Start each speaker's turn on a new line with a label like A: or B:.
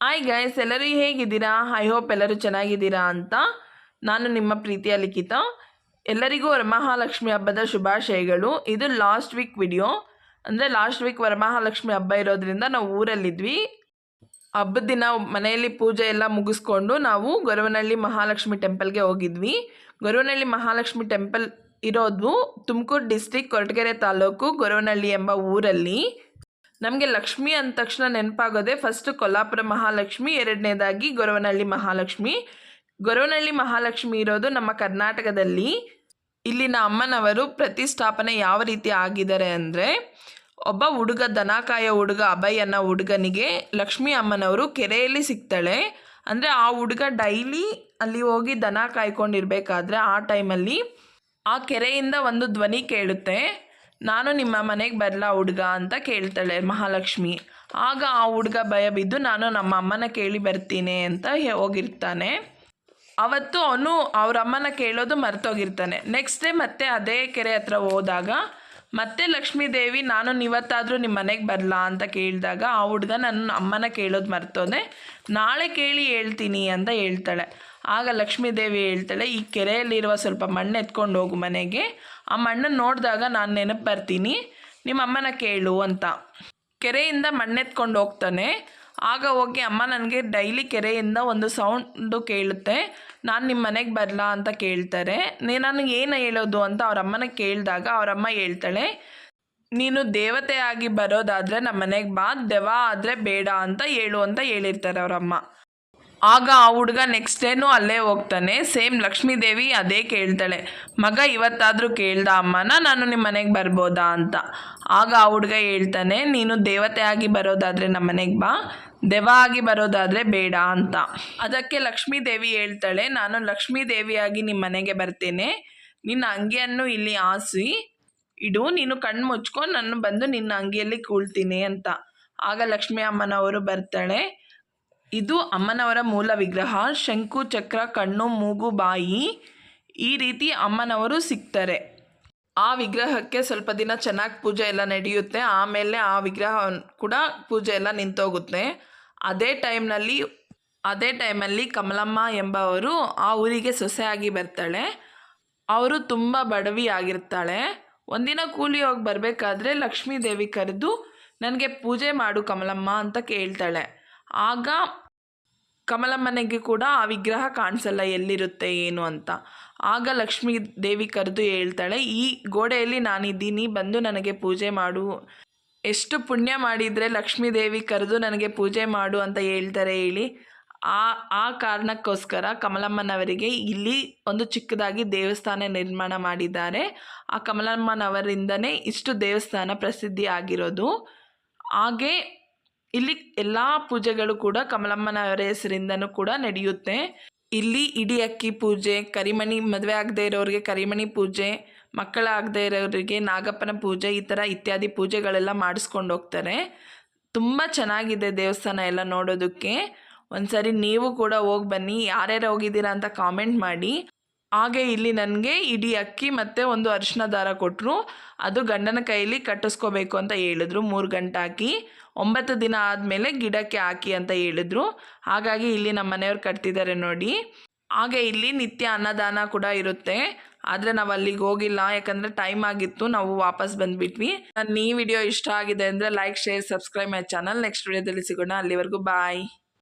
A: Hi guys ಎಲ್ಲರೂ ಹೇಗಿದ್ದೀರಾ? I hope ಎಲ್ಲರೂ ಚೆನ್ನಾಗಿದ್ದೀರಾ ಅಂತ ನಾನು ನಿಮ್ಮ ಪ್ರೀತಿಯ ಲಿಖಿತ. ಎಲ್ಲರಿಗೂ ವರಮಹಾಲಕ್ಷ್ಮಿ ಹಬ್ಬದ ಶುಭಾಶಯಗಳು. ಇದು ಲಾಸ್ಟ್ ವೀಕ್ ವಿಡಿಯೋ ಅಂದರೆ ಲಾಸ್ಟ್ ವೀಕ್ ವರಮಹಾಲಕ್ಷ್ಮಿ ಹಬ್ಬ ಇರೋದ್ರಿಂದ ನಾವು ಊರಲ್ಲಿದ್ವಿ. ಹಬ್ಬದ ದಿನ ಮನೆಯಲ್ಲಿ ಪೂಜೆ ಎಲ್ಲ ಮುಗಿಸ್ಕೊಂಡು ನಾವು ಗೊರವನಹಳ್ಳಿ ಮಹಾಲಕ್ಷ್ಮಿ ಟೆಂಪಲ್ಗೆ ಹೋಗಿದ್ವಿ. ಗೊರವನಹಳ್ಳಿ ಮಹಾಲಕ್ಷ್ಮಿ ಟೆಂಪಲ್ ಇರೋದು ತುಮಕೂರು ಡಿಸ್ಟಿಕ್ ಕೊರಟಗೆರೆ ತಾಲೂಕು ಗೊರವನಹಳ್ಳಿ ಎಂಬ ಊರಲ್ಲಿ. ನಮಗೆ ಲಕ್ಷ್ಮಿ ಅಂದ ತಕ್ಷಣ ನೆನಪಾಗೋದೆ ಫಸ್ಟ್ ಕೊಲ್ಲಾಪುರ ಮಹಾಲಕ್ಷ್ಮಿ, ಎರಡನೇದಾಗಿ ಗೊರವನಹಳ್ಳಿ ಮಹಾಲಕ್ಷ್ಮಿ. ಗೊರವನಹಳ್ಳಿ ಮಹಾಲಕ್ಷ್ಮಿ ಇರೋದು ನಮ್ಮ ಕರ್ನಾಟಕದಲ್ಲಿ. ಇಲ್ಲಿನ ಅಮ್ಮನವರು ಪ್ರತಿಷ್ಠಾಪನೆ ಯಾವ ರೀತಿ ಆಗಿದ್ದಾರೆ ಅಂದರೆ, ಒಬ್ಬ ಹುಡುಗ, ದನಕಾಯ ಹುಡುಗ, ಅಭಯ್ ಅನ್ನೋ ಹುಡುಗನಿಗೆ ಲಕ್ಷ್ಮಿ ಅಮ್ಮನವರು ಕೆರೆಯಲ್ಲಿ ಸಿಗ್ತಾಳೆ. ಅಂದರೆ ಆ ಹುಡುಗ ಡೈಲಿ ಅಲ್ಲಿ ಹೋಗಿ ದನ ಕಾಯ್ಕೊಂಡಿರ್ಬೇಕಾದ್ರೆ ಆ ಟೈಮಲ್ಲಿ ಆ ಕೆರೆಯಿಂದ ಒಂದು ಧ್ವನಿ ಕೇಳುತ್ತೆ. ನಾನು ನಿಮ್ಮ ಮನೆಗೆ ಬರಲ ಹುಡುಗ ಅಂತ ಕೇಳ್ತಾಳೆ ಮಹಾಲಕ್ಷ್ಮಿ. ಆಗ ಆ ಹುಡುಗ ಭಯ ಬಿದ್ದು ನಾನು ನಮ್ಮ ಅಮ್ಮನ ಕೇಳಿ ಬರ್ತೀನಿ ಅಂತ ಹೋಗಿರ್ತಾನೆ. ಅವತ್ತು ಅವನು ಅವರಮ್ಮನ ಕೇಳೋದು ಮರ್ತೋಗಿರ್ತಾನೆ. ನೆಕ್ಸ್ಟ್ ಡೇ ಮತ್ತೆ ಅದೇ ಕೆರೆ ಹತ್ರ ಹೋದಾಗ ಮತ್ತೆ ಲಕ್ಷ್ಮೀ ದೇವಿ ನಾನು ಇವತ್ತಾದರೂ ನಿಮ್ಮ ಮನೆಗೆ ಬರಲಾ ಅಂತ ಕೇಳಿದಾಗ ಆ ಹುಡುಗ ನನ್ನ ಅಮ್ಮನ ಕೇಳೋದು ಮರ್ತೋದೆ. ನಾಳೆ ಕೇಳಿ ಹೇಳ್ತೀನಿ ಅಂತ ಹೇಳ್ತಾಳೆ. ಆಗ ಲಕ್ಷ್ಮೀ ದೇವಿ ಹೇಳ್ತಾಳೆ, ಈ ಕೆರೆಯಲ್ಲಿರುವ ಸ್ವಲ್ಪ ಮಣ್ಣು ಎತ್ಕೊಂಡು ಹೋಗು ಮನೆಗೆ. ಆ ಮಣ್ಣನ್ನು ನೋಡಿದಾಗ ನಾನು ನೆನಪು ಬರ್ತೀನಿ. ನಿಮ್ಮ ಅಮ್ಮನ ಕೇಳು ಅಂತ. ಕೆರೆಯಿಂದ ಮಣ್ಣೆತ್ಕೊಂಡು ಹೋಗ್ತಾನೆ. ಆಗ ಹೋಗಿ ಅಮ್ಮ ನನಗೆ ಡೈಲಿ ಕೆರೆಯಿಂದ ಒಂದು ಸೌಂಡು ಕೇಳುತ್ತೆ. ನಾನು ನಿಮ್ಮ ಮನೆಗೆ ಬರಲಾ ಅಂತ ಕೇಳ್ತಾರೆ. ನೀ ನಾನು ಏನು ಹೇಳೋದು ಅಂತ ಅವ್ರ ಅಮ್ಮನ ಕೇಳಿದಾಗ ಅವರಮ್ಮ ಹೇಳ್ತಾಳೆ, ನೀನು ದೇವತೆ ಆಗಿ ಬರೋದಾದರೆ ನಮ್ಮ ಮನೆಗೆ ಬಾ ದೆವ ಆದರೆ ಬೇಡ ಅಂತ ಹೇಳು ಅಂತ ಹೇಳಿರ್ತಾರೆ ಅವರಮ್ಮ ಆಗ ಆ ಹುಡುಗ ನೆಕ್ಸ್ಟ್ ಡೇನು ಅಲ್ಲೇ ಹೋಗ್ತಾನೆ. ಸೇಮ್ ಲಕ್ಷ್ಮೀದೇವಿ ಅದೇ ಕೇಳ್ತಾಳೆ, ಮಗ ಇವತ್ತಾದರೂ ಕೇಳ್ದ ಅಮ್ಮನ? ನಾನು ನಿಮ್ಮ ಮನೆಗೆ ಬರ್ಬೋದಾ ಅಂತ. ಆಗ ಆ ಹುಡುಗ ಹೇಳ್ತಾನೆ, ನೀನು ದೇವತೆ ಆಗಿ ಬರೋದಾದರೆ ನಮ್ಮ ಮನೆಗೆ ಬಾ ದೆವ ಆಗಿ ಬರೋದಾದರೆ ಬೇಡ ಅಂತ. ಅದಕ್ಕೆ ಲಕ್ಷ್ಮೀ ದೇವಿ ಹೇಳ್ತಾಳೆ, ನಾನು ಲಕ್ಷ್ಮೀ ದೇವಿಯಾಗಿ ನಿಮ್ಮ ಮನೆಗೆ ಬರ್ತೇನೆ. ನಿನ್ನ ಅಂಗಿಯನ್ನು ಇಲ್ಲಿ ಆಸಿ ಇಡು, ನೀನು ಕಣ್ಣು ಮುಚ್ಕೊಂಡು ನಾನು ಬಂದು ನಿನ್ನ ಅಂಗಿಯಲ್ಲಿ ಕೂಳ್ತೀನಿ ಅಂತ. ಆಗ ಲಕ್ಷ್ಮೀ ಅಮ್ಮನವರು ಬರ್ತಾಳೆ. ಇದು ಅಮ್ಮನವರ ಮೂಲ ವಿಗ್ರಹ. ಶಂಕು, ಚಕ್ರ, ಕಣ್ಣು, ಮೂಗು, ಬಾಯಿ ಈ ರೀತಿ ಅಮ್ಮನವರು ಸಿಗ್ತಾರೆ. ಆ ವಿಗ್ರಹಕ್ಕೆ ಸ್ವಲ್ಪ ದಿನ ಚೆನ್ನಾಗಿ ಪೂಜೆ ಎಲ್ಲ ನಡೆಯುತ್ತೆ. ಆಮೇಲೆ ಆ ವಿಗ್ರಹ ಕೂಡ ಪೂಜೆ ಎಲ್ಲ ನಿಂತೋಗುತ್ತೆ. ಅದೇ ಟೈಮ್ನಲ್ಲಿ, ಅದೇ ಟೈಮಲ್ಲಿ ಕಮಲಮ್ಮ ಎಂಬವರು ಆ ಊರಿಗೆ ಸೊಸೆಯಾಗಿ ಬರ್ತಾಳೆ. ಅವರು ತುಂಬ ಬಡವಿ ಆಗಿರ್ತಾಳೆ ಒಂದಿನ ಕೂಲಿ ಹೋಗಿ ಬರಬೇಕಾದ್ರೆ ಲಕ್ಷ್ಮೀ ದೇವಿ ಕರೆದು, ನನಗೆ ಪೂಜೆ ಮಾಡು ಕಮಲಮ್ಮ ಅಂತ ಕೇಳ್ತಾಳೆ. ಆಗ ಕಮಲಮ್ಮನಿಗೆ ಕೂಡ ಆ ವಿಗ್ರಹ ಕಾಣಿಸಲ್ಲ, ಎಲ್ಲಿರುತ್ತೆ, ಏನು ಅಂತ. ಆಗ ಲಕ್ಷ್ಮೀ ದೇವಿ ಕರೆದು ಹೇಳ್ತಾಳೆ, ಈ ಗೋಡೆಯಲ್ಲಿ ನಾನಿದ್ದೀನಿ, ಬಂದು ನನಗೆ ಪೂಜೆ ಮಾಡು. ಎಷ್ಟು ಪುಣ್ಯ ಮಾಡಿದರೆ ಲಕ್ಷ್ಮೀ ದೇವಿ ಕರೆದು ನನಗೆ ಪೂಜೆ ಮಾಡು ಅಂತ ಹೇಳ್ತಾರೆ ಹೇಳಿ. ಆ ಆ ಕಾರಣಕ್ಕೋಸ್ಕರ ಕಮಲಮ್ಮನವರಿಗೆ ಇಲ್ಲಿ ಒಂದು ಚಿಕ್ಕದಾಗಿ ದೇವಸ್ಥಾನ ನಿರ್ಮಾಣ ಮಾಡಿದ್ದಾರೆ. ಆ ಕಮಲಮ್ಮನವರಿಂದನೇ ಇಷ್ಟು ದೇವಸ್ಥಾನ ಪ್ರಸಿದ್ಧಿ ಆಗಿರೋದು. ಹಾಗೆ ಇಲ್ಲಿ ಎಲ್ಲ ಪೂಜೆಗಳು ಕೂಡ ಕಮಲಮ್ಮನವರ ಹೆಸರಿಂದನೂ ಕೂಡ ನಡೆಯುತ್ತೆ. ಇಲ್ಲಿ ಇಡಿ ಅಕ್ಕಿ ಪೂಜೆ, ಕರಿಮಣಿ, ಮದುವೆ ಆಗದೆ ಇರೋರಿಗೆ ಕರಿಮಣಿ ಪೂಜೆ ಮಕ್ಕಳಾಗದೇ ಇರೋರಿಗೆ ನಾಗಪ್ಪನ ಪೂಜೆ ಈ ಥರ ಇತ್ಯಾದಿ ಪೂಜೆಗಳೆಲ್ಲ ಮಾಡಿಸ್ಕೊಂಡು ಹೋಗ್ತಾರೆ. ತುಂಬ ಚೆನ್ನಾಗಿದೆ ದೇವಸ್ಥಾನ ಎಲ್ಲ ನೋಡೋದಕ್ಕೆ. ಒಂದ್ಸರಿ ನೀವು ಕೂಡ ಹೋಗಿ ಬನ್ನಿ. ಯಾರ್ಯಾರು ಹೋಗಿದ್ದೀರಾ ಅಂತ ಕಾಮೆಂಟ್ ಮಾಡಿ. ಹಾಗೆ ಇಲ್ಲಿ ನನಗೆ ಇಡೀ ಅಕ್ಕಿ ಮತ್ತು ಒಂದು ಅರಿಶಿನ ದಾರ ಕೊಟ್ಟರು ಅದು ಗಂಡನ ಕೈಯಲ್ಲಿ ಕಟ್ಟಿಸ್ಕೋಬೇಕು ಅಂತ ಹೇಳಿದ್ರು. ಮೂರು ಗಂಟೆ ಹಾಕಿ. ಒಂಬತ್ತು ದಿನ ಆದಮೇಲೆ ಗಿಡಕ್ಕೆ ಹಾಕಿ ಅಂತ ಹೇಳಿದ್ರು. ಹಾಗಾಗಿ ಇಲ್ಲಿ ನಮ್ಮ ಮನೆಯವ್ರು ಕಟ್ತಿದ್ದಾರೆ ನೋಡಿ. ಹಾಗೆ ಇಲ್ಲಿ ನಿತ್ಯ ಅನ್ನದಾನ ಕೂಡ ಇರುತ್ತೆ. ಆದರೆ ನಾವು ಅಲ್ಲಿಗೆ ಹೋಗಿಲ್ಲ, ಯಾಕಂದರೆ ಟೈಮ್ ಆಗಿತ್ತು, ನಾವು ವಾಪಸ್ ಬಂದುಬಿಟ್ವಿ. ನನ್ನ ಈ ವಿಡಿಯೋ ಇಷ್ಟ ಆಗಿದೆ ಅಂದರೆ like share subscribe my channel next ವಿಡಿಯೋದಲ್ಲಿ ಸಿಗೋಣ. ಅಲ್ಲಿವರೆಗೂ ಬಾಯ್